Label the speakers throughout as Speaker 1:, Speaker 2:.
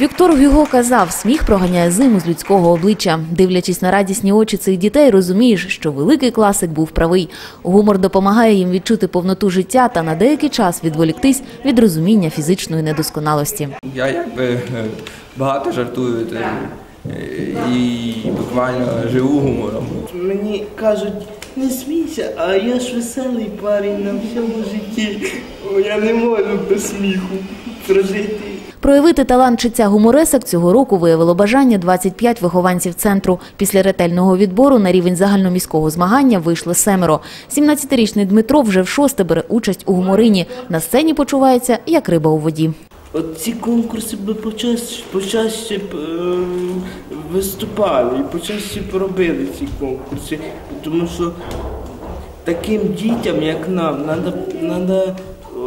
Speaker 1: Віктор Гюго казав, сміх проганяє зиму з людського обличчя. Дивлячись на радісні очі цих дітей, розумієш, що великий класик був правий. Гумор допомагає їм відчути повноту життя та на деякий час відволіктись від розуміння фізичної недосконалості.
Speaker 2: Я якби е, багато жартую е, і буквально живу гумором.
Speaker 3: Мені кажуть, не смійся, а я ж веселий парень на всьому житті. Я не можу без сміху прожити.
Speaker 1: Проявити талант чиття гуморесок цього року виявило бажання 25 вихованців центру. Після ретельного відбору на рівень загальноміського змагання вийшло семеро. 17-річний Дмитро вже в шосте бере участь у гуморині. На сцені почувається як риба у воді.
Speaker 3: От ці конкурси би почаще, почаще б, е, виступали і почаще б робили ці конкурси. Тому що таким дітям, як нам, треба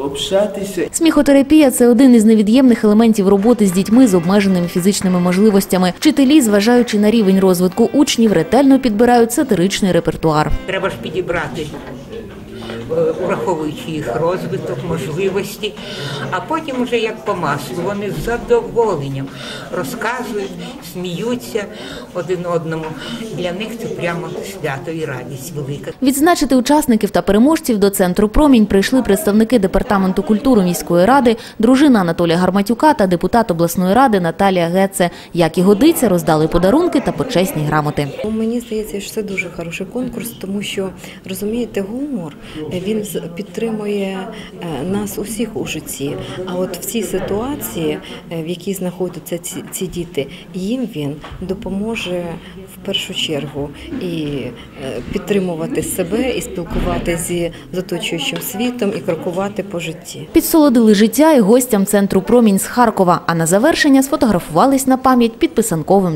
Speaker 3: общатися
Speaker 1: Сміхотерапія це один із невід'ємних елементів роботи з дітьми з обмеженими фізичними можливостями. Вчителі, зважаючи на рівень розвитку учнів, ретельно підбирають сатиричний репертуар.
Speaker 4: Треба ж підібрати, е, враховуючи їх розвиток, можливості, а потім уже як по маслу. Вони з задоволенням розказують, сміються один одному. Для них це прямо свято і радість велика.
Speaker 1: Відзначити учасників та переможців до центру промінь прийшли представники департаменту культури міської ради, дружина Анатолія Гарматюка та депутат обласної ради Наталія Геце. Як і годиться, роздали подарунки та почесні грамоти.
Speaker 5: Мені здається, що це дуже хороший конкурс, тому що розумієте, гумор е, він підтримує е, нас усіх у житті. А от в цій ситуації, е, в якій знаходяться ці, ці діти, їм він допоможе в першу чергу і е, підтримувати себе, і спілкуватися з оточуючим світом, і крокувати по житті.
Speaker 1: Підсолодили життя і гостям центру промінь з Харкова. А на завершення сфотографувались на пам'ять під писанковим